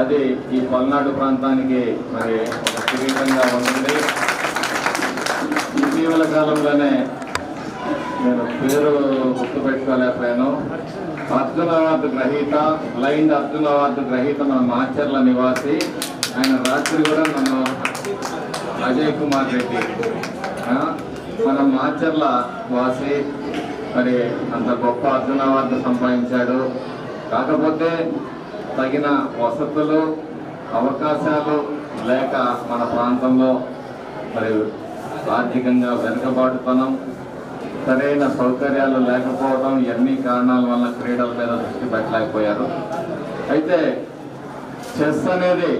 అది ఈ పల్నాడు ప్రాంతానికి మరి ఒక కిరీటంగా ఉంటుంది. ఇటీవల కాలంలోనే నేను పేరు గుర్తుపెట్టుకోలేకపోయాను. అర్జున అవార్డు గ్రహీత బ్లైండ్ అర్జున అవార్డు గ్రహీత మన మాచర్ల నివాసి. ఆయన రాత్రి కూడా నన్ను అజయ్ కుమార్ రెడ్డి మన మాచర్ల వాసి. మరి అంత గొప్ప అర్జున అవార్డు సంపాదించాడు. కాకపోతే తగిన వసతులు అవకాశాలు లేక మన ప్రాంతంలో మరి ఆర్థికంగా వెనుకబాటుతనం సరైన సౌకర్యాలు లేకపోవడం ఎన్ని కారణాల వల్ల క్రీడల మీద దృష్టి పెట్టలేకపోయారు. అయితే చెస్ అనేది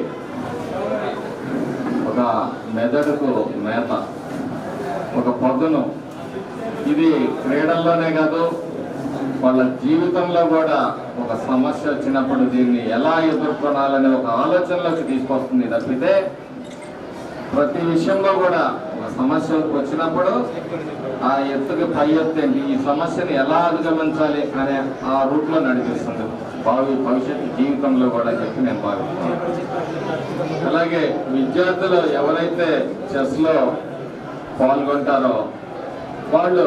ఒక మెదడుకు మేత ఒక పదును. ఇది క్రీడల్లోనే కాదు వాళ్ళ జీవితంలో కూడా ఒక సమస్య వచ్చినప్పుడు దీన్ని ఎలా ఎదుర్కొనాలనే ఒక ఆలోచనలోకి తీసుకొస్తుంది తప్పితే ప్రతి విషయంలో కూడా ఒక సమస్య వచ్చినప్పుడు ఆ ఎత్తుకి పై ఎత్తు ఈ సమస్యను ఎలా అధిగమించాలి అనే ఆ రూట్లో నడిపిస్తుంది. భావి భవిష్యత్తు జీవితంలో కూడా చెప్పి నేను భావిస్తున్నాను. అలాగే విద్యార్థులు ఎవరైతే చెస్లో పాల్గొంటారో వాళ్ళు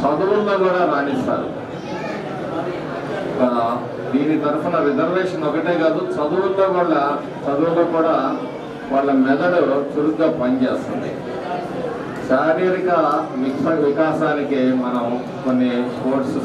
చదువుల్లో కూడా రాణిస్తారు. దీని తరఫున రిజర్వేషన్ ఒకటే కాదు చదువుల్లో కూడా చదువులో కూడా వాళ్ళ మెదడు చురుగ్గా పనిచేస్తుంది. శారీరక విక- వికాసానికి మనం కొన్ని స్పోర్ట్స్